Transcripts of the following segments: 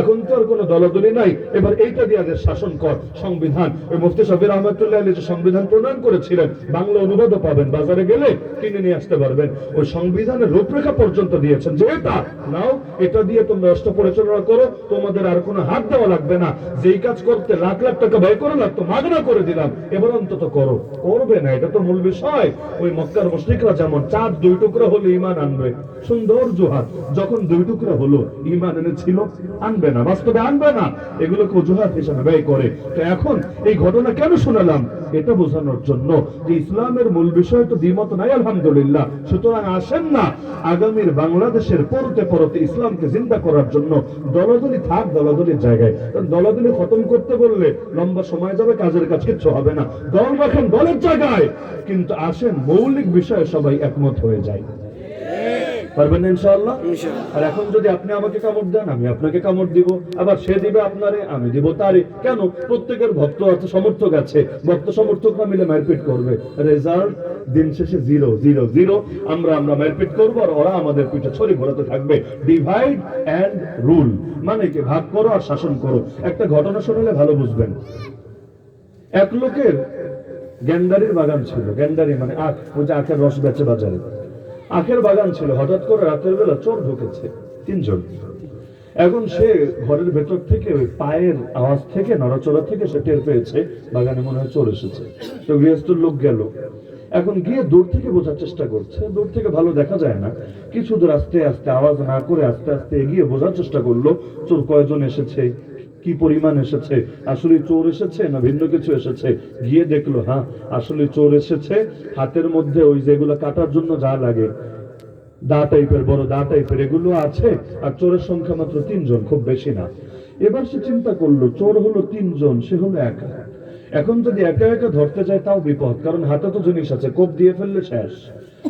এখন তো আর কোনো দলাদলি নাই। এবার এইটা দিয়ে আদের শাসন কর, সংবিধান। ওই মুফতি সাবির রহমতুল্লাহ আলী যে সংবিধান প্রণয়ন করেছিলেন, বাংলা অনুবাদও পাবেন। বাজারে গেলে কিনে নিয়ে আসতে পারবেন। ওই সংবিধানের রূপরেখা পর্যন্ত দিয়েছেন যে এটা, নাও, এটা দিয়ে তোমরা রাষ্ট্র পরিচালনা করো, তোমাদের আর কোনো হাত দেওয়া লাগবে না। যেই কাজ করতে লাখ লাখ টাকা ব্যয় করা লাগতো মাগনা করে দিলাম। এবার অন্তত করো। করবে না, এটা তো মূল বিষয়। ওই মক্কার মুশরিকরা যেমন চাঁদ দুই টুকরা হলে ইমান আনবে। সুন্দর জোহাত যখন দুই টুকরা হলো ইমান এনেছিল আনবে না, বাস্তবে আনবে না। এগুলোকে অজুহাত হিসাবে ব্যয় করে। তো এখন এই ঘটনা কেন শোনালাম? এটা বোঝানোর জন্য যে ইসলামের মূল বিষয় তো দ্বিমত নাই, আলহামদুলিল্লাহ। সুতরাং আসেন না, আগামীর বাংলাদেশের পরতে পরতে ইসলামকে জিন্দা করার জন্য দলাদলি থাক, দলাদলির জায়গায়। দলাদলি খতম করতে বললে লম্বা সময় যাবে, কাজের কাজ কিচ্ছু হবে না। দল রাখেন দলের জায়গায়। কিন্তু আসেন মৌলিক বিষয়ে সবাই একমত হয়ে যায়। পারবেন না ইনশাআল্লাহ? আর এখন যদি আপনি আমাকে কামড় দেন আমি আপনাকে কামড় দিব। আবার সে দিবে আপনারে আমি দিব তারে। কেন? প্রত্যেকের ভক্ত আছে সমর্থক আছে। ভক্ত সমর্থকরা মিলে মারপিট করবে। রেজাল্ট দিন শেষে জিরো জিরো জিরো। আমরা আমরা মারপিট করব আর ওরা আমাদের পিঠে ছড়ি ঘোরাতে থাকবে। ডিভাইড অ্যান্ড রুল মানে কি? ভাগ করো আর শাসন করো। একটা ঘটনা শুনলে ভালো বুঝবেন। এক লোকের গ্যান্ডারির বাগান ছিল। গ্যান্ডারি মানে আখ। ওই যে আখের রস বেচে বাজারে। আখের বাগান ছিল। হঠাৎ করে রাতের বেলা চোর ঢুকেছে তিনজন। এখন সে ঘরের ভেতর থেকে ওই পায়ের আওয়াজ থেকে, নড়াচড়া থেকে সে টের পেয়েছে, বাগানে মনে হয় চোর এসেছে। তো গৃহস্থর লোক গেল। এখন গিয়ে দূর থেকে বোঝার চেষ্টা করছে। দূর থেকে ভালো দেখা যায় না। কিছু দূর আস্তে আস্তে, আওয়াজ না করে আস্তে আস্তে এগিয়ে বোঝার চেষ্টা করল। চোর কয়জন এসেছে? কি পরিমাণ এসেছে? আসলে চোর এসেছে না ভিন্ন কিছু এসেছে? গিয়ে দেখল হ্যাঁ আসলে চোর এসেছে। হাতের মধ্যে ওই যেগুলো কাটার জন্য যা লাগে, দা টাইপের, বড় দা টাইপের, এগুলো আছে, আর চোরের সংখ্যা মাত্র তিনজন, খুব বেশি না। এবার সে চিন্তা করল, চোর হলো তিনজন, সে হলো একা। এখন যদি একা একা ধরতে যায় তাও বিপদ, কারণ হাতে তো জিনিস আছে, কোপ দিয়ে ফেললে শেষ।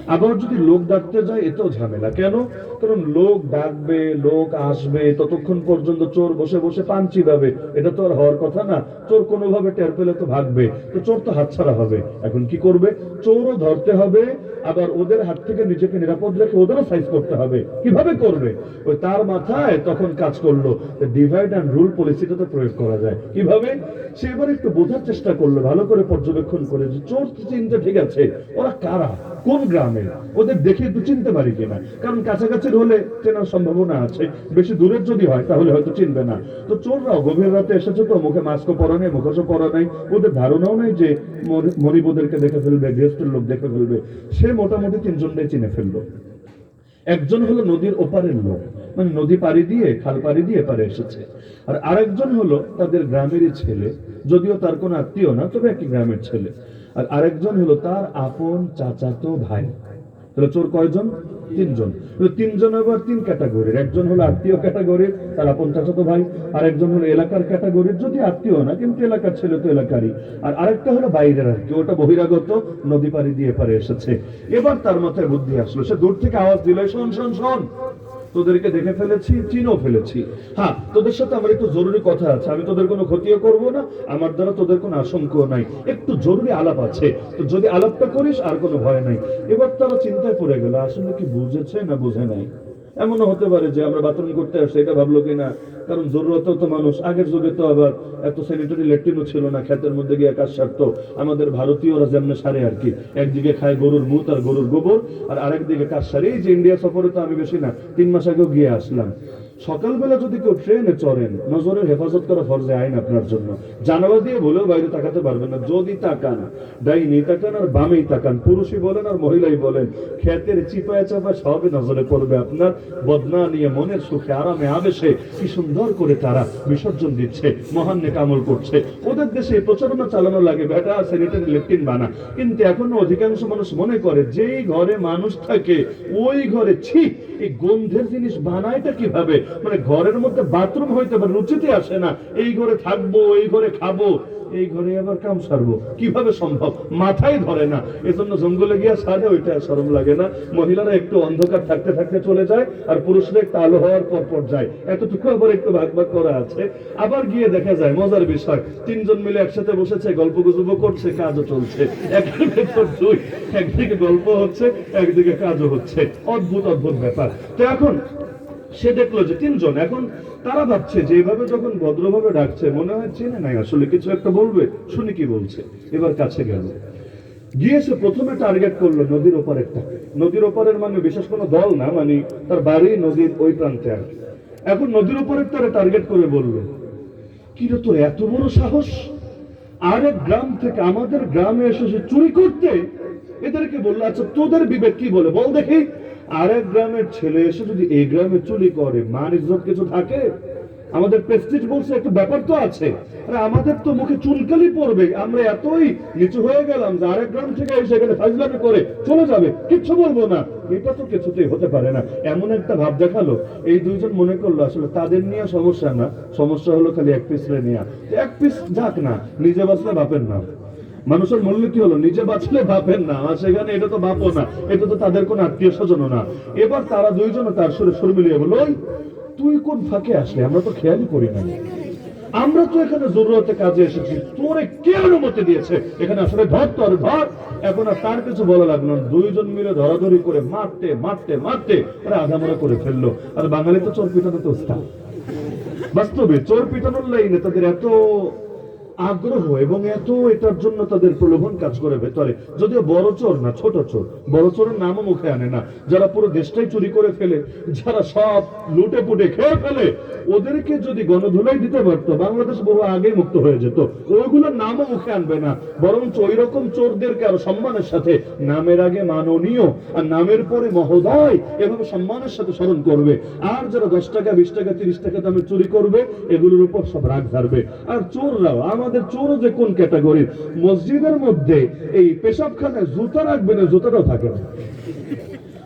আবার যদি লোক ডাকতে যায়, এতেও ঝামেলা। কেন? কারণ লোক ডাকবে, লোক আসবে, ততক্ষণ পর্যন্ত চোর বসে বসে পান চিবাবে। এটা তো আর হওয়ার কথা না। চোর কোনোভাবে টের পেলে তো ভাগবে। তো চোর তো হাতছাড়া হবে। এখন কি করবে? চোরও ধরতে হবে, আবার ওদের হাত থেকে নিজেকে নিরাপদ রেখে ওদেরও সাইজ করতে হবে। কীভাবে করবে? ওই তার মাথায় তখন কাজ করল। ডিভাইড অ্যান্ড রুল পলিসিটা তো প্রয়োগ করা যায়। কীভাবে? সে এবার একটু বোঝার চেষ্টা করল, ভালো করে পর্যবেক্ষণ করে যে চোর চিনতে ঠিক আছে, ওরা কারা? কোন গ্রামে? ওদের দেখে একটু চিনতে পারি কিনা কারণ কাছাকাছি হলে চেনার সম্ভাবনা আছে। বেশি দূরের যদি হয়, তাহলে হয়তো চিনবে না। তো চোররাও গভীর রাতে এসেছে তো, মুখে মাস্কও পরা নেই, মুখোশও পরা নাই। ওদের ধারণাও নেই যে মরিবদেরকে দেখে ফেলবে গৃহস্থের লোক দেখে ফেলবে। সে মোটামুটি তিনজনটাই চিনে ফেলল। একজন হলো নদীর ওপারের লোক। মানে নদী পাড়ি দিয়ে, খাল পাড়ি দিয়ে পারে এসেছে। আর আরেকজন হলো তাদের গ্রামেরই ছেলে। যদিও তার কোনো আত্মীয় না, তবে একই গ্রামের ছেলে। আর আরেকজন হলো তার আপন চাচাতো ভাই। তাহলে চোর কয়জন? তিনজন। তিনজন আবার তিন ক্যাটাগরির একজন হলো আত্মীয় ক্যাটাগরির তার আপন চাচাতো ভাই। আর একজন হলো এলাকার ক্যাটাগরির যদি আত্মীয় না, কিন্তু এলাকার ছেলে তো এলাকারই। আর আরেকটা হলো বাইরের আর কি, ওটা বহিরাগত, নদী পাড়ি দিয়ে পারে এসেছে। এবার তার মাথায় বুদ্ধি আসলো। সে দূর থেকে আওয়াজ দিল শোন শোন শোন! তোদেরকে দেখে ফেলেছি, চিনও ফেলেছি। হ্যাঁ তোদের সাথে আমার একটু জরুরি কথা আছে, আমি তোদের কোনো ক্ষতিও করব না, আমার দ্বারা তোদের কোনো আশঙ্কাও নাই। একটু জরুরি আলাপ আছে, তো যদি আলাপটা করিস আর কোনো ভয় নাই। এবার তারা চিন্তায় পড়ে গেল, আসলে কি বুঝেছে না বুঝে নাই? এমনও হতে পারে যে আমরা বাথরুম করতে আসছি, এটা ভাবলো কিনা? কারণ জরুরত তো মানুষ। আগের যুগে তো আবার এত স্যানিটারি ল্যাট্রিনও ছিল না খেতের মধ্যে গিয়ে কাজ সারত। আমাদের ভারতীয়রা যেমন সারে আর কি। একদিকে খায় গরুর মুত আর গরুর গোবর, আর আরেকদিকে কাজ সারে। এই যে ইন্ডিয়া সফরে তো আমি বেশি না, তিন মাস আগেও গিয়ে আসলাম। সকালবেলা যদি কেউ ট্রেনে চড়েন নজরের হেফাজত করা ফরজে আইন আপনার জন্য। জানালা দিয়ে বলেও বাইরে তাকাতে পারবেন না, যদি তাকান, ডাইনি তাকান আর বামেই তাকান, পুরুষই বলেন আর মহিলাই বলেন, ক্ষেতের চিপায় চাপায় সবই নজরে পড়বে আপনার, বদনা নিয়ে মনের সুখে, আরামে, আবেশে, কি সুন্দর করে তারা বিসর্জন দিচ্ছে, মহান কামল করছে। ওদের দেশে প্রচারণা চালানো লাগে বেটা স্যানিটারি লেট্রিন বানা। কিন্তু এখনও অধিকাংশ মানুষ মনে করে, যেই ঘরে মানুষ থাকে, ওই ঘরে ছি, এই গন্ধের জিনিস বানায়টা কীভাবে? মানে ঘরের মধ্যে বাথরুম হইতে পারে রুচিতে আসে না। এই ঘরে থাকব, এই ঘরে খাব। এই ঘরে আবার কাম সারবো। কীভাবে সম্ভব? মাথায় ধরে না। এজন্য জঙ্গলে গিয়া সারে, ওইটা শরম লাগে না। মহিলারা একটু অন্ধকার থাকতে থাকতে চলে যায় আর পুরুষরা একটু আলো হওয়ার পর পর যায়। এতটুকু আবার একটু ভাগ ভাগ করা আছে। আবার গিয়ে দেখা যায়, মজার বিষয়, তিনজন মিলে একসাথে বসেছে, গল্প গুজব করছে, কাজও চলছে। একদিকে গল্প হচ্ছে, একদিকে কাজও হচ্ছে। অদ্ভুত অদ্ভুত ব্যাপার। তো এখন সে দেখল যে তিনজন। এখন তারা ভাবছে যে এইভাবে যখন ভদ্রভাবে ডাকছে, মনে হয় চেনে নাই আসলে, কিছু একটা বলবে, শুনি কি বলছে। এবার কাছে গেল। গিয়ে সে প্রথমে টার্গেট করল নদীর ওপারেরটা নদীর ওপারের মানে বিশেষ কোনো দল না মানে তার বাড়ি নদীর ওই প্রান্তে আর এখন নদীর ওপারের তারা টার্গেট করে বলল কি রে তোর এত বড় সাহস? আরেক গ্রাম থেকে আমাদের গ্রামে এসে চুরি করতে? এদেরকে বলল আচ্ছা তোদের বিবেক কি বলে? বল দেখি। আরেক গ্রামের ছেলে এসে যদি এই গ্রামে চুরি করে মান ইজ্জত কিছু থাকে? আমাদের প্রেস্টিজ বলছে একটা ব্যাপার তো আছে। আরে আমাদের তো মুখে চুলকালি পড়বে। আমরা এতই নিচু হয়ে গেলাম যে আরেক গ্রাম থেকে এসে এখানে ফাজলামি করে চলে যাবে। কিচ্ছু বলব না। এটা তো কিছুতেই হতে পারে না। এমন একটা ভাব দেখাল। এই দুইজন মনে করল, আসলে তাদের নিয়ে সমস্যা না। সমস্যা হলো খালি এক পিস নিয়ে। এক পিস যাক না, নিজে বাঁচলে বাপের নাম। মানুষের মূলনীতি হলো নিজে বাঁচলে বাপের না সেখানে এটা তো বাপও না এটা তো তাদের কোনো আত্মীয় স্বজনও না। এবার তারা দুইজন তার সুরে সুর মিলিয়ে "ওই, তুই কোন ফাঁকে আসলে? আমরা তো খেয়ালই করি না আমরা তো এখানে জরুরতে কাজে এসেছি। তোরে কে অনুমতি দিয়েছে? এখানে আসলে ধর তোর ধর এখন আর তার কিছু বলা লাগল দুইজন মিলে ধরাধরি করে মারতে মারতে মারতে ওরা আধামরা করে ফেলল। আর বাঙালি তো চোর পিটানো তো। বাস্তবে চোর পিটানোর লাইনে তাদের এত আগ্রহ এবং এত এটার জন্য তাদের প্রলোভন কাজ করে ভেতরে। যদিও বড় চোর না, ছোট চোর। বড় চোরের নামও মুখে আনে না। যারা পুরো দেশটাই চুরি করে ফেলে, যারা সব লুটে পুটে খেয়ে ফেলে, ওদেরকে যদি গণধুলাই দিতে পারতো, বাংলাদেশ বহু আগেই মুক্ত হয়ে যেত। ওইগুলোর নামও মুখে আনবে না। বরঞ্চ ওই রকম চোরদেরকে আরও সম্মানের সাথে, নামের আগে মাননীয় আর নামের পরে মহোদয়, এভাবে সম্মানের সাথে স্মরণ করবে। আর যারা দশ টাকা, বিশ টাকা, তিরিশ টাকা দামে চুরি করবে, এগুলোর উপর সব রাগ ধারবে আর চোররাও আমাদের চোর যে কোন ক্যাটাগরির? মসজিদের মধ্যে এই পেশাবখানে জুতা রাখবে না, জুতাটাও থাকে না।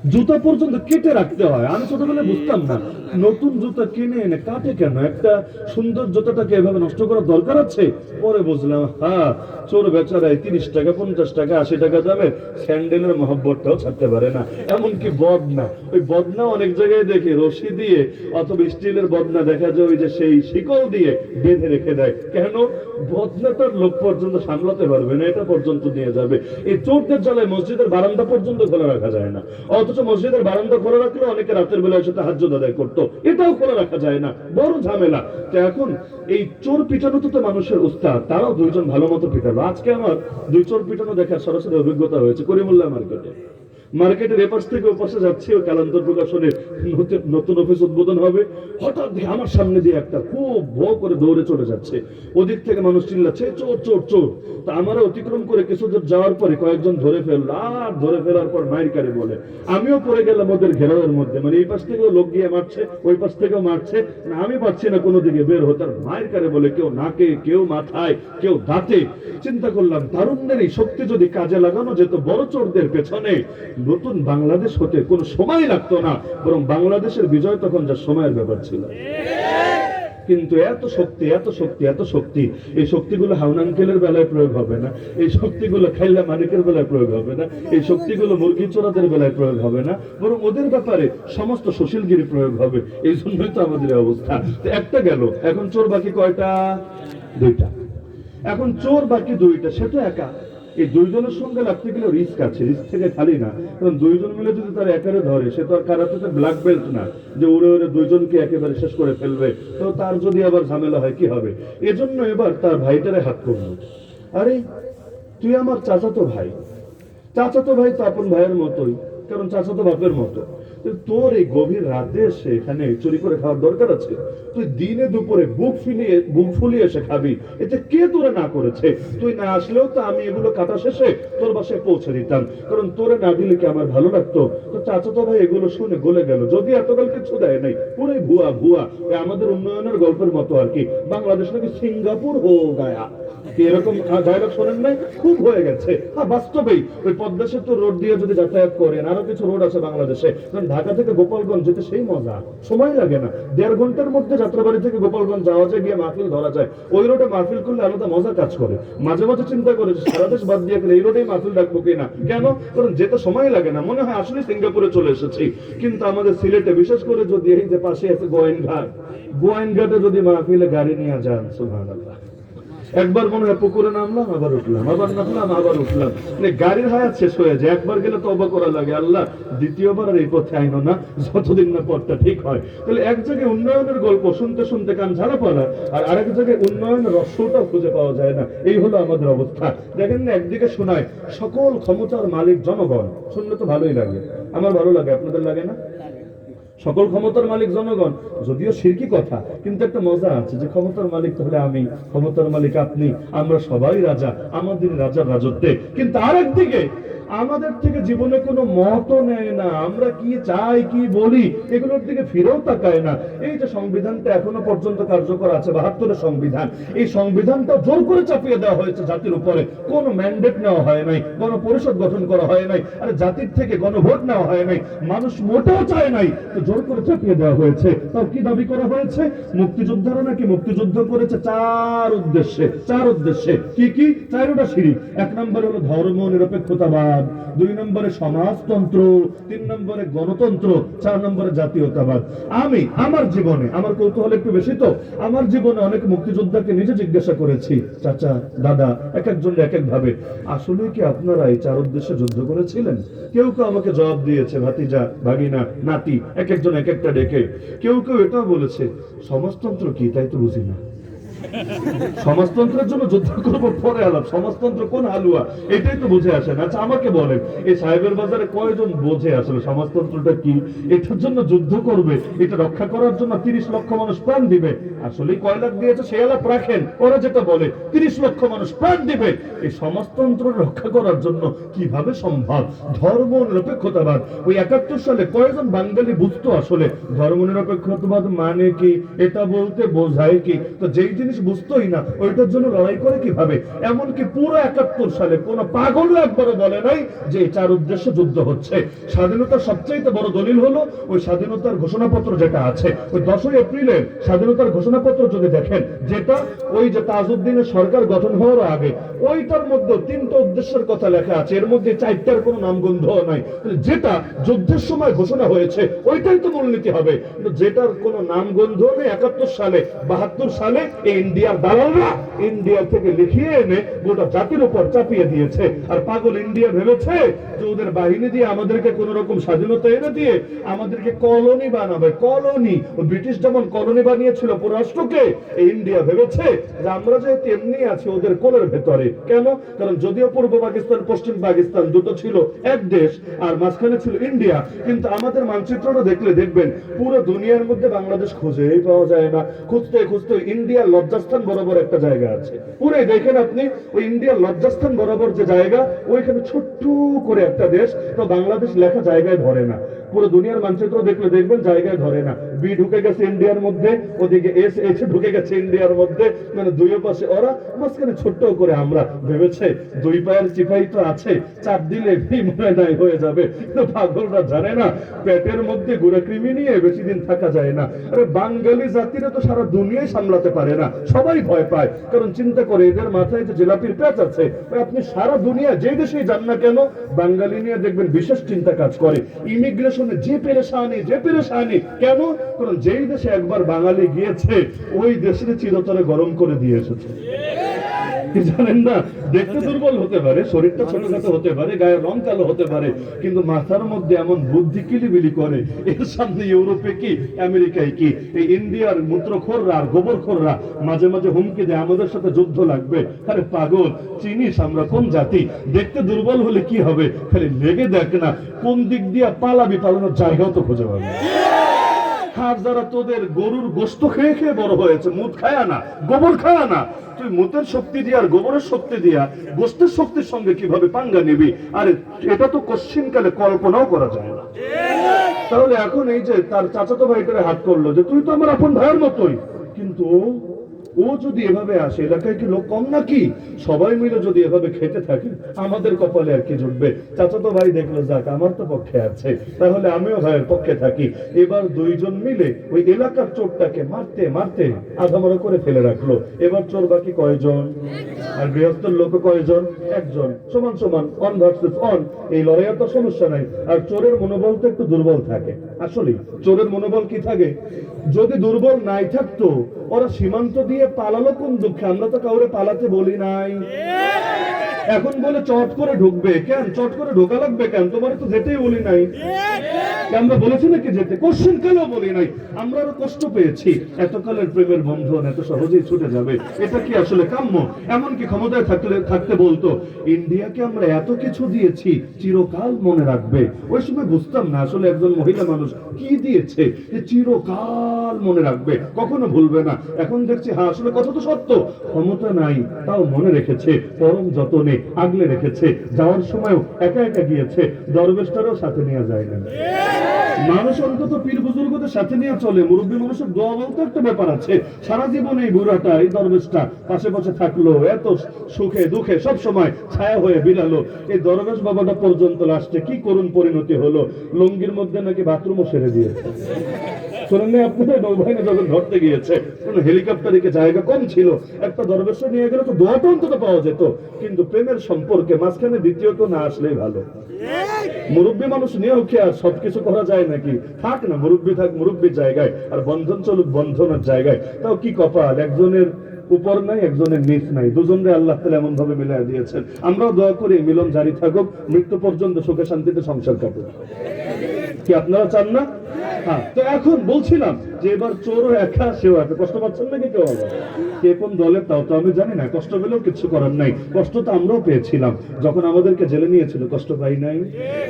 জুতা পর্যন্ত কেটে রাখতে হয়। আমি ছোটবেলায় বুঝতাম না। নতুন জুতা কিনে এনে কাটে কেন? একটা সুন্দর জুতাটাকে এভাবে নষ্ট করার দরকার আছে? পরে বুঝলাম হ্যাঁ চোর বেচারায় তিরিশ টাকা, পঞ্চাশ টাকা, আশি টাকা দামে স্যান্ডেলের মহব্বতটাও ছাড়তে পারে না। এমনকি বদনা। ওই বদনা অনেক জায়গায় দেখি, রশি দিয়ে অথবা স্টিলের বদনা দেখা যায়, ওই যে সেই শিকল দিয়ে বেঁধে রেখে দেয়। কেন? বদনাটার লোক পর্যন্ত সামলাতে পারবে না, এটা পর্যন্ত নিয়ে যাবে। এই চোরদের জ্বালায় মসজিদের বারান্দা পর্যন্ত খোলা রাখা যায় না। অথচ মসজিদের বারান্দা খোলা রাখলে অনেকে রাতের বেলায় এসে হাজ্য আদায় করতো। এটাও খোলা রাখা যায় না, বড় ঝামেলা। তো এখন এই চোর পিটানো তো তো মানুষের উস্তাদ, তারাও দুইজন ভালো মতো পিটালো। আজকে আমার দুই চোর পিটানো দেখার সরাসরি অভিজ্ঞতা হয়েছে করিমুল্লাহ মার্কেটে। মার্কেটের এপাশ থেকে ওপাশে যাচ্ছি কালান্তর প্রকাশনের নতুন- অফিস উদ্বোধন হবে। হঠাৎ দেখি আমার সামনে দিয়ে একটা খুব ভো করে দৌড়ে চলে যাচ্ছে। ওদিক থেকে মানুষ চিল্লাচ্ছে চোর চোর চোর। তা আমরা অতিক্রম করে কিছু দূর যাওয়ার পরে কয়েকজন ধরে ফেলল, আর ধরে ফেলার পর মায়ের কারে বলে। আমিও পড়ে গেলাম ওদের ঘেরাওয়ের মধ্যে মানে এই পাশ থেকেও লোক গিয়ে মারছে, ওই পাশ থেকেও মারছে। না আমি পারছি না কোনো দিকে বের হতে, আর মায়ের কারে বলে, কেউ নাকে, কেউ মাথায়, কেউ দাঁতে। চিন্তা করলাম, তারুণ্যের এই শক্তি যদি কাজে লাগানো যেত, বড় চোরদের পেছনে নতুন বাংলাদেশ হতে কোনো সময় লাগতো না, বরং বাংলাদেশের বিজয় তখন যা সময়ের ব্যাপার ছিল। কিন্তু এত শক্তি এত শক্তি এত শক্তি, এই শক্তিগুলো হাউন আঙ্কেলের বেলায় প্রয়োগ হবে না, এই শক্তিগুলো খাইলা মালিকের বেলায় প্রয়োগ হবে না, এই শক্তিগুলো মুরগি চোরাদের বেলায় প্রয়োগ হবে না, বরং ওদের ব্যাপারে সমস্ত সুশীলগিরি প্রয়োগ হবে, এই জন্যই তো আমাদের অবস্থা। একটা গেল, এখন চোর বাকি কয়টা? দুইটা। এখন চোর বাকি দুইটা, সে তো একা। এই দুইজনের সঙ্গে লাগতে গেলে রিস্ক আছে রিস্ক থেকে খালি না। কারণ দুইজন মিলে যদি তার একারে ধরে, সে তো আর কারাতে ব্ল্যাক বেল্ট না, যে উড়ে উড়ে দুইজনকে একেবারে শেষ করে ফেলবে। তো তার যদি আবার ঝামেলা হয়, কি হবে? এজন্য এবার তার ভাইটারে হাত করল। আরে, তুই আমার চাচাতো ভাই। চাচাতো ভাই তো আপন ভাইয়ের মতোই, কারণ চাচাতো বাপের মতো। তোর এই গভীর রাতে এসে এখানে চুরি করে খাওয়ার দরকার আছে? তুই দিনে দুপুরে বুক ফুলিয়ে বুক ফুলিয়ে এসে খাবি। এতে কে তোরে না করেছে? তুই না আসলেও তো আমি এগুলো কাটা শেষে তোর বাসায় পৌঁছে দিতাম। কারণ তোরে না দিলে কি আমার ভালো লাগতো? তো চাচাতো ভাই এগুলো শুনে গলে গেল। যদি এতকাল কিছু দেয় নাই পুরোই ভুয়া ভুয়া। আমাদের উন্নয়নের গল্পের মতো আর কি। বাংলাদেশ নাকি সিঙ্গাপুর হো গায়া। এরকম ডায়লগ শোনেন নাই? খুব হয়ে গেছে। হ্যাঁ বাস্তবেই। ওই পদ্মা সেতু রোড দিয়ে যদি যাতায়াত করেন, আরও কিছু রোড আছে বাংলাদেশে। কারণ ঢাকা থেকে গোপালগঞ্জ যেতে সেই মজা। সময় লাগে না। দেড় ঘণ্টার মধ্যে যাত্রাবাড়ি থেকে গোপালগঞ্জ যাওয়া যায়, গিয়ে মাহফিল ধরা যায়। ওই রোডে মাহফিল করলে আলাদা মজা কাজ করে। মাঝে মাঝে চিন্তা করে যে সারা দেশ বাদ দিয়ে এই রোডেই মাহফিল ডাকবো কিনা? কেন? কারণ যেতে সময় লাগে না। মনে হয় আসলে সিঙ্গাপুরে চলে এসেছি। কিন্তু আমাদের সিলেটে বিশেষ করে যদি এই যে পাশে আছে গোয়েনঘাট, গোয়েনঘাটে যদি মাহফিলে গাড়ি নিয়ে যান, সুবহানাল্লাহ। একবার মনে হয় পুকুরে নামলাম, আবার উঠলাম, আবার নামলাম, আবার উঠলাম। মানে গাড়ির হায়াত শেষ হয়ে যায়। একবার গেলে তো অবাক করা লাগে। আল্লাহ, দ্বিতীয়বার আর এই পথে আইনো না, যতদিন না পথটা ঠিক হয়। তাহলে এক জায়গায় উন্নয়নের গল্প শুনতে শুনতে কান ঝাড়া পড়া, আর আরেক জায়গায় উন্নয়নের রস্যটাও খুঁজে পাওয়া যায় না। এই হলো আমাদের অবস্থা। দেখেন না, একদিকে শোনায়, সকল ক্ষমতার মালিক জনগণ। শুনলে তো ভালোই লাগে। আমার ভালো লাগে, আপনাদের লাগে না? সকল ক্ষমতার মালিক জনগণ। যদিও শিরকি কথা, কিন্তু একটা মজা আছে যে ক্ষমতার মালিক তাহলে আমি, ক্ষমতার মালিক আপনি, আমরা সবাই রাজা, আমাদের রাজার রাজত্বে। কিন্তু আরেকদিকে আমাদের থেকে জীবনে কোনো মতও নেয় না। আমরা কি চাই, কি বলি, এগুলোর দিকে ফিরেও তাকায় না। এই যে সংবিধানটা এখনও পর্যন্ত কার্যকর আছে, বাহাত্তরের সংবিধান, এই সংবিধানটা জোর করে চাপিয়ে দেওয়া হয়েছে জাতির উপরে। কোনো ম্যান্ডেট নেওয়া হয় নাই কোনো পরিষদ গঠন করা হয় নাই, আরে জাতির থেকে গণভোট নেওয়া হয় নাই, মানুষ মোটেও চায় নাই। তো জোর করে চাপিয়ে দেওয়া হয়েছে। তাও কি দাবি করা হয়েছে? মুক্তিযোদ্ধারা নাকি মুক্তিযুদ্ধ করেছে চার উদ্দেশ্যে চার উদ্দেশ্যে। কি কি? চারোটা সিঁড়ি এক নম্বরে হলো ধর্ম, নিরপেক্ষতাবাদ। দুই নম্বরে সমাজতন্ত্র, তিন নম্বরে গণতন্ত্র, চার নম্বরে জাতীয়তাবাদ। আমি, আমার জীবনে, আমার কৌতূহল একটু বেশি তো, আমার জীবনে অনেক মুক্তিযোদ্ধাকে নিজে জিজ্ঞাসা করেছি, চাচা, দাদা, এক একজন এক এক ভাবে, আসলে কি আপনারা এই চার উদ্দেশ্যে যুদ্ধ করেছিলেন? কেউ কেউ আমাকে জবাব দিয়েছে, ভাতিজা, ভাগিনা, নাতি, এক একজন এক একটা ডেকে, কেউ কেউ এটাও বলেছে, সমাজতন্ত্র কি তাই তো বুঝি না। সমাজতন্ত্রের জন্য যুদ্ধ করব পরে আলাপ। সমাজতন্ত্র কোন হালুয়া? এটাই তো বুঝে আসে না। আচ্ছা আমাকে বলেন, এই সাহেবের বাজারে কয়জন বোঝে আসলে সমাজতন্ত্রটা কি? এটার জন্য যুদ্ধ করবে, এটা রক্ষা করার জন্য তিরিশ লক্ষ মানুষ প্রাণ দিবে। আসলে কয় লাখ দিয়েছে সে আলাপ রাখেন। ওরা যেটা বলে, তিরিশ লক্ষ মানুষ প্রাণ দিবে। এই সমাজতন্ত্র রক্ষা করার জন্য কীভাবে সম্ভব? ধর্ম নিরপেক্ষতাবাদ। ওই একাত্তর সালে কয়জন বাঙালি বুঝতো আসলে? ধর্ম নিরপেক্ষতাবাদ মানে কি? এটা বলতে বোঝায় কি? তো যেই জিনিস বুঝতোই না, ওইটার জন্য লড়াই করে কীভাবে? এমনকি পুরো একাত্তর সালে কোন পাগলও একবারও বলে নাই যে এই চার উদ্দেশ্যে যুদ্ধ হচ্ছে। স্বাধীনতার সবচাইতে বড় দলিল হলো ওই স্বাধীনতার ঘোষণাপত্র যেটা আছে। ওই দশই এপ্রিলের স্বাধীনতার ঘোষণাপত্র যদি দেখেন, যেটা ওই যে তাজউদ্দিনের সরকার গঠন হওয়ার আগে, ওইটার মধ্যে তিনটা উদ্দেশ্যের কথা লেখা আছে। এর মধ্যে চারটার কোনো নামগন্ধ নাই। যেটা যুদ্ধের সময় ঘোষণা হয়েছে, ওইটাই তো মূলনীতি হবে। কিন্তু যেটার কোনো নামগন্ধ নেই, একাত্তর সালে, বাহাত্তর সালে এই ইন্ডিয়ার দালালরা ইন্ডিয়া থেকে লিখিয়ে এনে গোটা জাতির উপর চাপিয়ে দিয়েছে। আর পাগল ইন্ডিয়া ভেবেছে যে ওদের বাহিনী দিয়ে আমাদেরকে কোন রকম স্বাধীনতা এনে দিয়ে আমাদেরকে কলোনি বানাবে। কলোনি। ব্রিটিশ যেমন কলোনি বানিয়েছিল পররাষ্ট্রকে ইন্ডিয়া ভেবেছে যে আমরা যেহেতু এমনি আছি ওদের কোলের ভেতরে। কেন? কারণ যদিও পূর্ব পাকিস্তান, পশ্চিম পাকিস্তান দুটো ছিল এক দেশ আর মাঝখানে ছিল ইন্ডিয়া, কিন্তু আমাদের মানচিত্রটা দেখলে দেখবেন, পুরো দুনিয়ার মধ্যে বাংলাদেশ খুঁজেই পাওয়া যায় না। খুঁজতে খুঁজতে ইন্ডিয়ার লজ্জাস্থান বরাবর একটা জায়গা আছে। পুরো দেখেন আপনি, ওই ইন্ডিয়ার লজ্জাস্থান বরাবর যে জায়গা, ওইখানে ছোট্ট করে একটা দেশ, তো বাংলাদেশ লেখা জায়গায় ধরে না। পুরো দুনিয়ার মানচিত্র দেখলে দেখবেন জায়গায় ধরে না। বি ঢুকে গেছে ইন্ডিয়ার মধ্যে, ওদিকে এস এস ঢুকে গেছে ইন্ডিয়ার মধ্যে মানে দুই পাশে ওরা, মাঝখানে ছোট্ট করে আমরা ভেবেছে, দুই পায়ের চিপাই তো আছে, চাপ দিলে মনে নাই হয়ে যাবে। পাগলরা জানে না, পেটের মধ্যে গুড়া কৃমি নিয়ে বেশি দিন থাকা যায় না। আরে বাঙালি জাতিরা তো সারা দুনিয়ায় সামলাতে পারে না। সবাই ভয় পায়। কারণ চিন্তা করে, এদের মাথায় যে জিলাপির প্যাচ আছে আপনি সারা দুনিয়া যে দেশেই যান না কেন, বাঙালি নিয়ে দেখবেন বিশেষ চিন্তা কাজ করে। ইমিগ্রেশনে যে পেরেশানি যে পেরেশানি, কেন? কারণ যেই দেশে একবার বাঙালি গিয়েছে, ওই দেশের চিরতরে গরম করে দিয়ে এসেছে। জানেন না? দেখতে দুর্বল হতে পারে, শরীরটা হতে পারে, গায়ের রং কালো হতে পারে, কিন্তু মাথার মধ্যে এমন বুদ্ধি কিলিবিলি করে, এর সামনে ইউরোপে কি, আমেরিকায় কি, এই ইন্ডিয়ার মূত্রখোররা আর গোবরখোররা মাঝে মাঝে হুমকি দেয়, আমাদের সাথে যুদ্ধ লাগবে। আরে পাগল, চিনিস আমরা কোন জাতি? দেখতে দুর্বল হলে কি হবে? খালি লেগে দেখ না, কোন দিক দিয়ে পালাবি পালানোর জায়গাও তো খুঁজে পাবে যারা তোদের গরুর গোস্ত খেয়ে খেয়ে বড় হয়েছে, মুদ না, গোবর না, তুই মুতের শক্তি দিয়া আর গোবরের শক্তি দিয়া গোস্তের শক্তির সঙ্গে কীভাবে পাঙ্গা নিবি? আরে, এটা তো কশ্চিনকালে কল্পনাও করা যায় না। তাহলে এখন এই যে তার চাচাতো ভাইটারে হাত করল যে, তুই তো আমার আপন ভাইয়ের মতোই। কিন্তু ও যদি এভাবে আসে, এলাকায় কি লোক কম নাকি? সবাই মিলে যদি এভাবে খেতে থাকে, আমাদের কপালে আর কি জুটবে? চাচাতো ভাই দেখল, যাক, আমার তো পক্ষে আছে। তাহলে আমিও ভাইয়ের পক্ষে থাকি। এবার দুইজন মিলে ওই এলাকার চোরটাকে মারতে মারতে আধামরা করে ফেলে রাখল। এবার চোর বাকি কয়জন? আর গৃহস্থর লোক কয়জন? একজন। সমান সমান অন ভার্সেস অন এই লড়াইয়ের তো সমস্যা নাই। আর চোরের মনোবল তো একটু দুর্বল থাকে। আসলে চোরের মনোবল কি থাকে? যদি দুর্বল নাই থাকতো, ওরা সীমান্ত দিয়ে পালালো কোন দুঃখে? আমরা তো কাউরে পালাতে বলি নাই। এখন বলে চট করে ঢুকবে। কেন? চট করে ঢোকা লাগবে কেন? তোমার তো যেতেই বলি নাই। আমরা বলেছি নাকি যেতে? কোশ্চেন কেন বলি নাই? আমরা আরও কষ্ট পেয়েছি। এতকালের প্রেমের বন্ধন এত সহজেই ছুটে যাবে। এটা কি আসলে কাম্য? এমনকি ক্ষমতায় থাকলে, থাকতে বলতো, ইন্ডিয়াকে আমরা এত কিছু দিয়েছি, চিরকাল মনে রাখবে। ওই সময় বুঝতাম না আসলে একজন মহিলা মানুষ কি দিয়েছে, যে চিরকাল মনে রাখবে। কখনো ভুলবে না। এখন দেখছি হ্যাঁ আসলে কথা তো সত্য। ক্ষমতা নাই, তাও মনে রেখেছে, পরম যতনে আগলে রেখেছে। যাওয়ার সময়ও একা একা গিয়েছে। দরবেশটারও সাথে নিয়ে যায় না। মানুষ অন্তত পীর বুজুর্গদের সাথে নিয়ে চলে। মুরব্বী মানুষের দোয়া বলতে একটা ব্যাপার আছে। সারা জীবন এই বুড়াটা, এই দরবেশটা পাশে পাশে থাকল। এত সুখে দুঃখে সব সময় ছায়া হয়ে বিলালো। এই দরবেশ বাবাটা পর্যন্ত লাস্টে কি করুন পরিণতি হলো? লঙ্গির মধ্যে নাকি বাথরুমও সেরে দিয়েছে? শোনেন নাই আপনাদের নৌবাহিনী যখন ধরতে গিয়েছে হেলিকপ্টারে জায়গা কম ছিল? একটা দরবেশ নিয়ে গেলে তো দোয়াটা অন্তত পাওয়া যেত। কিন্তু প্রেমের সম্পর্কে মাঝখানে দ্বিতীয়ত না আসলেই ভালো। মুরব্বী মানুষ নিয়েও কি আর সবকিছু করা যায় নাকি? থাক না, মুরব্বী থাক, মুরব্বীর জায়গায়। আর বন্ধন চলুক বন্ধনের জায়গায়। তাও কি কপাল? একজনের উপর নাই, একজনের নিচ নাই। দুজনরে আল্লাহ তালা এমন ভাবে মিলাই দিয়েছেন। আমরাও দোয়া করি, মিলন জারি থাকুক, মৃত্যু পর্যন্ত সুখে শান্তিতে সংসার কাটুক। কি আপনারা চান না? হ্যাঁ তো এখন বলছিলাম যে একা কষ্ট পাচ্ছেন নাকি কেউ কে কোন দলের তাও তো আমি জানি না। কষ্ট পেলেও কিছু করার নাই। কষ্ট তো আমরাও পেয়েছিলাম। যখন আমাদেরকে জেলে নিয়েছিল, কষ্ট পাই নাই।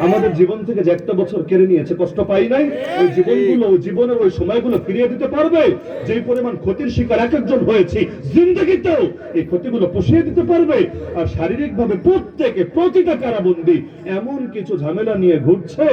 আমাদের জীবন থেকে যে একটা বছর কেড়ে নিয়েছে, কষ্ট পাই নাই। ওই জীবনগুলো, ওই জীবনের ওই সময়গুলো ফিরিয়ে দিতে পারবে। যেই পরিমাণ ক্ষতির শিকার এক একজন হয়েছি, জিন্দগিতেও এই ক্ষতিগুলো পুষিয়ে দিতে পারবে। আর শারীরিক ভাবে প্রত্যেকে প্রতিটা কারাবন্দি এমন কিছু ঝামেলা নিয়ে ঘুরছে,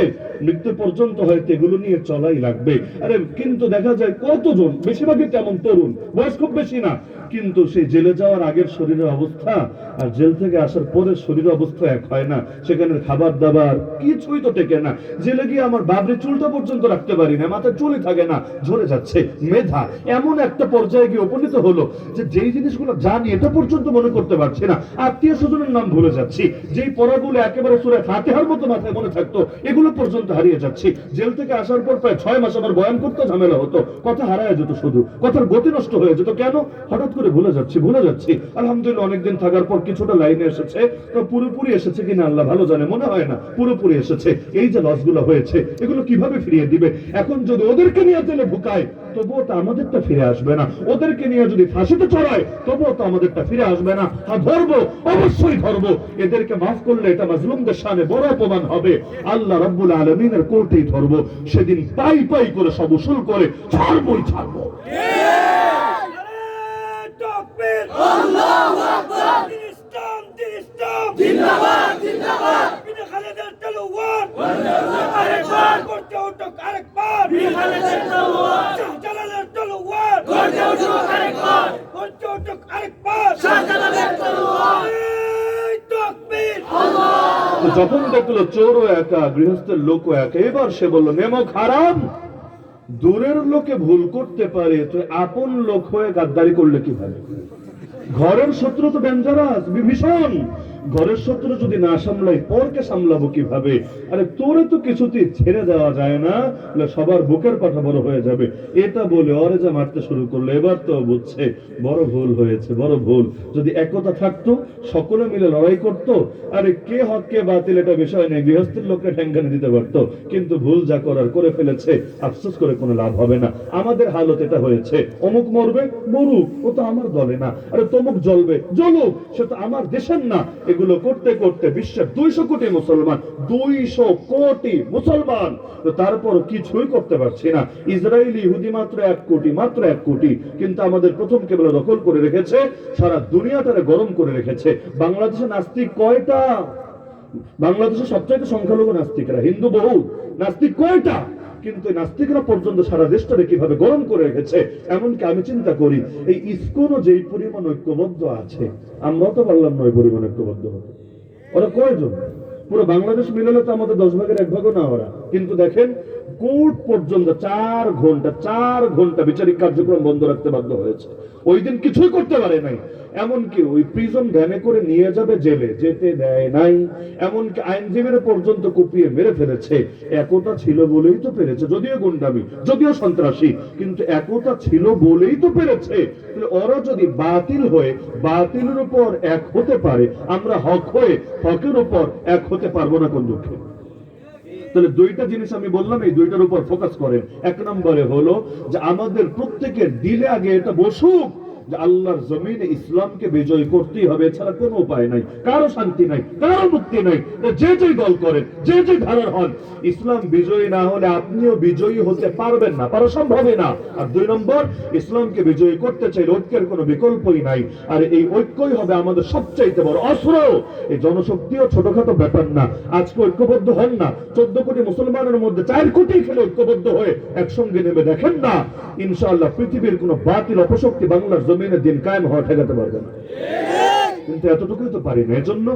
মৃত্যু পর্যন্ত হয়তো এগুলো নিয়ে চলাই লাগবে। আরে, কিন্তু দেখা যায় কতজন? বেশিরভাগই তেমন তরুণ। বয়স খুব বেশি না। কিন্তু সেই জেলে যাওয়ার আগের শরীরের অবস্থা আর জেল থেকে আসার পরে শরীরের অবস্থা এক হয় না। সেখানে খাবার দাবার কিছুই তো টেকে না। জেলে গিয়ে আমার বাবরি চুলটা পর্যন্ত রাখতে পারি না। মাথায় চুলই থাকে না। ঝরে যাচ্ছে। মেধা এমন একটা পর্যায়ে গিয়ে উপনীত হলো যে যেই জিনিসগুলো জানি এটা পর্যন্ত মনে করতে পারছি না। আত্মীয় স্বজনের নাম ভুলে যাচ্ছি। যেই পড়াগুলো একেবারে সুরে ফাতেহার মতো মাথায় মনে থাকতো, এগুলো পর্যন্ত হারিয়ে যাচ্ছি। জেল থেকে আসার পর প্রায় ছয় মাস আমার বয়ান করতে ঝামেলা হতো। কথা হারায় যেত শুধু, কথার গতি নষ্ট হয়ে যেত। কেন? হঠাৎ করে ভুলে যাচ্ছি ভুলে যাচ্ছি। আলহামদুলিল্লাহ, অনেকদিন থাকার পর কিছুটা লাইনে এসেছে। তো পুরোপুরি এসেছে কিনা আল্লাহ ভালো জানে, মনে হয় না। পুরোপুরি এসেছে। এই যে লসগুলো হয়েছে, এগুলো কীভাবে ফিরিয়ে দিবে? এখন যদি ওদেরকে নিয়ে তেলে ঢুকায়, তবুও তো আমাদেরটা ফিরে আসবে না। ওদেরকে নিয়ে যদি ফাঁসিতে চড়ায়, তবুও তো আমাদেরটা ফিরে আসবে না। হ্যাঁ ধরবো, অবশ্যই ধরবো। এদেরকে মাফ করলে এটা মাজলুমদের সামনে বড় অপমান হবে। আল্লাহ রব্বুল আলমিনের কোর্টেই ধরবো। সেদিন পাই পাই করে সব উসুল করে ছাড়বই ছাড়বো। যখন দেখল চোরও একা গৃহস্থের লোকও একা এবার সে বলল নেমক হারাম দূরের লোকে ভুল করতে পারে, তো আপন লোক হয়ে গাদ্দারি করলে কি হবে ঘরের শত্রু তো ডেঞ্জারাস বিভীষণ! ঘরের শত্রু যদি না সামলাই পরকে সামলাবো কীভাবে? আরে তোরে তো কিছুতেই ছেড়ে দেওয়া যায় না। সবার বুকের পাঠা বড় হয়ে যাবে। এটা বলে অরে যা মারতে শুরু করল। এবার তো বুঝছে, বড় ভুল হয়েছে, বড় ভুল। যদি একতা থাকতো, সকলে মিলে লড়াই করতো, আরে কে হক, কে বাতিল, এটা বিষয় নেই। গৃহস্থের লোককে ঠ্যাঙ্গানি দিতে পারতো। কিন্তু ভুল যা করার করে ফেলেছে, আফসোস করে কোনো লাভ হবে না। আমাদের হালত এটা হয়েছে। অমুক মরবে, মরুক, ও তো আমার দলে না। আরে তমুক জ্বলবে, জ্বলুক, সে তো আমার দেশের না। এগুলো করতে করতে বিশ্বের দুইশো কোটি মুসলমান, দুইশো কোটি মুসলমান। তো তারপর কিছুই করতে পারছি না? ইসরায়েলি ইহুদি মাত্র এক কোটি, মাত্র এক কোটি। কিন্তু আমাদের প্রথম কেবল দখল করে রেখেছে, সারা দুনিয়াটারে গরম করে রেখেছে। বাংলাদেশে নাস্তিক কয়টা? বাংলাদেশে সবচাইতে সংখ্যালঘু নাস্তিকরা, হিন্দু বহু নাস্তিক কয়টা? কিন্তু নাস্তিকরা পর্যন্ত সারা দেশটাকে কীভাবে গরম করে রেখেছে, এমনকি আমি চিন্তা করি, এই ইস্কনও যেই পরিমাণ ঐক্যবদ্ধ আছে, আমরাও তো পারলাম নয় পরিমাণ ঐক্যবদ্ধ হতে। ওরা কয়জন? পুরো বাংলাদেশ মিলালে তো আমাদের দশ ভাগের এক ভাগও না ওরা। কিন্তু দেখেন কোর্ট পর্যন্ত চার ঘণ্টা চার ঘণ্টা বিচারিক কার্যক্রম বন্ধ রাখতে বাধ্য হয়েছে। ওই দিন কিছুই করতে পারে নাই। এমনকি ওই প্রিজন ভ্যানে করে নিয়ে যাবে জেলে, যেতে দেয় নাই। এমনকি আইনজীবীরা পর্যন্ত কুপিয়ে মেরে ফেলেছে। একতা ছিল বলেই তো পেরেছে, যদিও গুন্ডামি, যদিও সন্ত্রাসী, কিন্তু একতা ছিল বলেই তো পেরেছে। ওরা যদি বাতিল হয়ে, বাতিলের উপর এক হতে পারে, আমরা হক হয়ে হকের উপর এক হতে পারব না কোন দুঃখে। তাহলে দুইটা জিনিস আমি বললাম, এই দুইটার উপর ফোকাস করেন। এক নম্বরে হলো যে আমাদের প্রত্যেকের দিলে আগে এটা বসুক যে আল্লাহর জমিনে ইসলামকে বিজয় করতেই হবে, এছাড়া কোনো উপায় নাই, কারও শান্তি নাই, কারও মুক্তি নাই। যে যে দল করেন যে যে ধারার হন, ইসলাম বিজয়ী না হলে আপনিও বিজয়ী হতে পারবেন না, পারা সম্ভবই না। আর দুই নম্বর, ইসলামকে বিজয়ী করতে চাইলে ঐক্যের কোনো বিকল্পই নাই। আর এই ঐক্যই হবে আমাদের সবচাইতে বড় অস্ত্র। এই জনশক্তিও ছোটখাটো ব্যাপার না। আজকে ঐক্যবদ্ধ হন না। চোদ্দ কোটি মুসলমানের মধ্যে চার কোটি খেলে ঐক্যবদ্ধ হয়ে একসঙ্গে নেমে দেখেন না। ইনশাআল্লাহ পৃথিবীর কোনো বাতিল অপশক্তি বাংলার জমিনে দিন কায়েম হওয়া ঠেকাতে পারবে না। কিন্তু এতটুকুই তো পারি না। এজন্য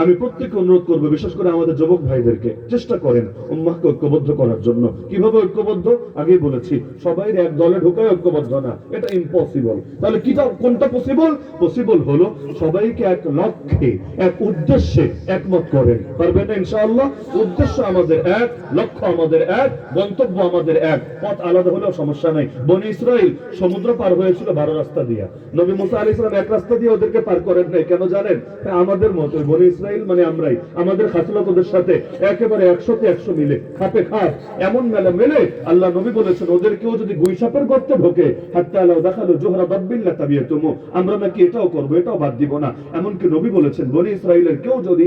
আমি প্রত্যেককে অনুরোধ করব, বিশেষ করে আমাদের যুবক ভাইদেরকে, চেষ্টা করেন উম্মাহকে ঐক্যবদ্ধ করার জন্য। কীভাবে ঐক্যবদ্ধ? আগেই বলেছি সবাই এক দলে ঢুকে ঐক্যবদ্ধ না, এটা ইম্পসিবল তাহলে কিটা, কোনটা পসিবল পসিবল হলো সবাইকে এক লক্ষ্যে, এক উদ্দেশ্যে একমত করেন। পারবেন না ইনশাআল্লাহ? উদ্দেশ্য আমাদের এক, লক্ষ্য আমাদের এক, গন্তব্য আমাদের এক। পথ আলাদা হলেও সমস্যা নাই। বনি ইসরাইল সমুদ্র পার হয়েছিল বারো রাস্তা দিয়া। নবী মুসা আলী ইসলাম এক রাস্তা দিয়ে ওদেরকে পার করেন নাই। কেন? জানেন? হ্যাঁ, আমাদের মতো বনি ইসরাইল মানে আমরাই। আমাদের খাসলত সাথে একেবারে একশোতে একশো মিলে খাপে খাপ এমন মেলা মেলে আল্লাহ নবী বলেছেন ওদের কেউ যদি গুই গর্তে ঢোকে হাত্তা আল্লাহ দেখাল জোহরা বাব্বিল্লা তাবিয়ে তুমু আমরা নাকি এটাও করব এটাও বাদ দিব না। এমনকি নবী বলেছেন বনি ইসরাইলের কেউ যদি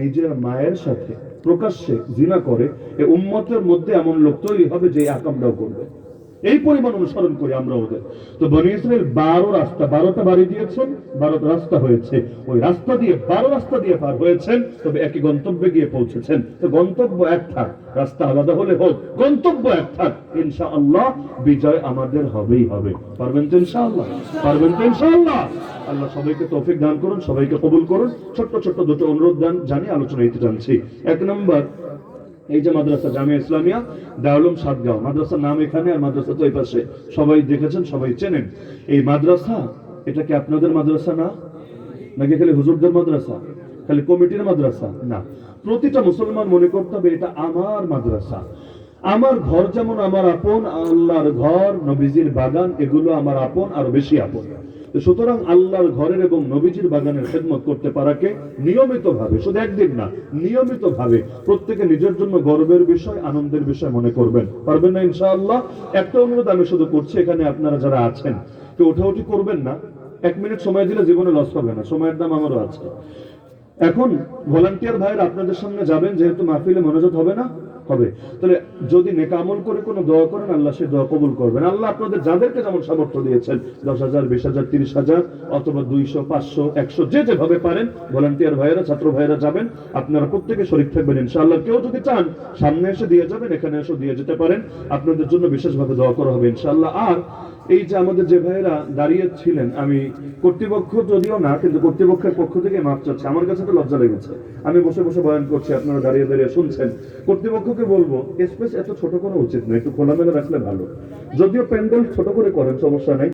নিজের মায়ের সাথে প্রকাশ্যে জিনা করে এ উম্মতের মধ্যে এমন লোক তৈরি হবে যে আকামটাও করবে। এই পরিমাণ অনুসরণ করি আমরা ওদের। তো বনি ইসরায়েল বারো রাস্তা, বারোটা বাড়ি দিয়েছেন, বারোটা রাস্তা হয়েছে। ওই রাস্তা দিয়ে বারো রাস্তা দিয়ে পার হয়েছেন, তবে একই গন্তব্যে গিয়ে পৌঁছেছেন। তো গন্তব্য এক থাক, রাস্তা আলাদা হলে হোক, গন্তব্য এক থাক। ইনশা আল্লাহ বিজয় আমাদের হবেই হবে। পারবেন তো ইনশাআল্লাহ? পারবেন তো ইনশাআল্লাহ? আল্লাহ সবাইকে তৌফিক দান করুন, সবাইকে কবুল করুন। ছোট্ট ছোট্ট দুটো অনুরোধ দান জানি আলোচনা দিতে জানছি। এক নম্বর এই যে মাদ্রাসা জামিয়া ইসলামিয়া দারুলুম সাতগাঁও। মাদ্রাসার নাম এখানে আর মাদ্রাসা তো এই পাশে। সবাই দেখেছেন, সবাই চেনেন। এই মাদ্রাসা, এটা কি আপনাদের মাদ্রাসা না? নাকি খালি হুজুরদের মাদ্রাসা? খালি কমিটির মাদ্রাসা? না। প্রতিটা মুসলমান মনে করতে হবে, এটা আমার মাদ্রাসা। আমার ঘর যেমন আমার আপন, আল্লাহর ঘর, নবীজির বাগান, এগুলো আমার আপন, আরও বেশি আপন। সুতরাং আল্লাহর ঘরের এবং নবীজির বাগানের খেদমত করতে পারাকে নিয়মিত ভাবে শুধু একদিন না নিয়মিত ভাবে প্রত্যেকে নিজের জন্য গর্বের বিষয়, আনন্দের বিষয় মনে করবেন। পারবেন না ইনশাআল্লাহ? একটা অনুরোধ আমি শুধু করছি, এখানে আপনারা যারা আছেন, কেউ ওঠাউঠি করবেন না। এক মিনিট সময় দিলে জীবনে লস হবে না, সময়ের দাম আমারও আছে। এখন ভলান্টিয়ার ভাইয়ের আপনাদের সামনে যাবেন, যেহেতু মাহফিলে মনোযোগ হবে না হবে। তাহলে যদি নেকামল করে কোনো দোয়া করেন, আল্লাহ সে দোয়া কবুল করবেন। আল্লাহ আপনাদের যাদেরকে যেমন সামর্থ্য দিয়েছেন, দশ হাজার, বিশ হাজার, তিরিশ হাজার অথবা দুইশো, পাঁচশো, একশো, যে যেভাবে পারেন, ভলান্টিয়ার ভাইয়েরা, ছাত্র ভাইয়েরা যাবেন, আপনারা প্রত্যেকে শরীর থাকবেন ইনশাআল্লাহ। কেউ যদি চান, সামনে এসে দিয়ে যাবেন, এখানে এসে দিয়ে যেতে পারেন। আপনাদের জন্য বিশেষভাবে দোয়া করা হবে ইনশাআল্লাহ। আর এই যে আমাদের যে ভাইয়েরা দাঁড়িয়ে ছিলেন, আমি কর্তৃপক্ষ যদিও না, কিন্তু কর্তৃপক্ষের পক্ষ থেকে মাপ চাচ্ছে। আমার কাছে তো লজ্জা লেগেছে। আমি বসে বসে বয়ান করছি, আপনারা দাঁড়িয়ে দাঁড়িয়ে শুনছেন। কর্তৃপক্ষকে বলব স্পেস এত ছোট করা উচিত নয় একটু খোলামেলা রাখলে ভালো। যদিও প্যান্ডেল ছোট করে করেন, সমস্যা নেই।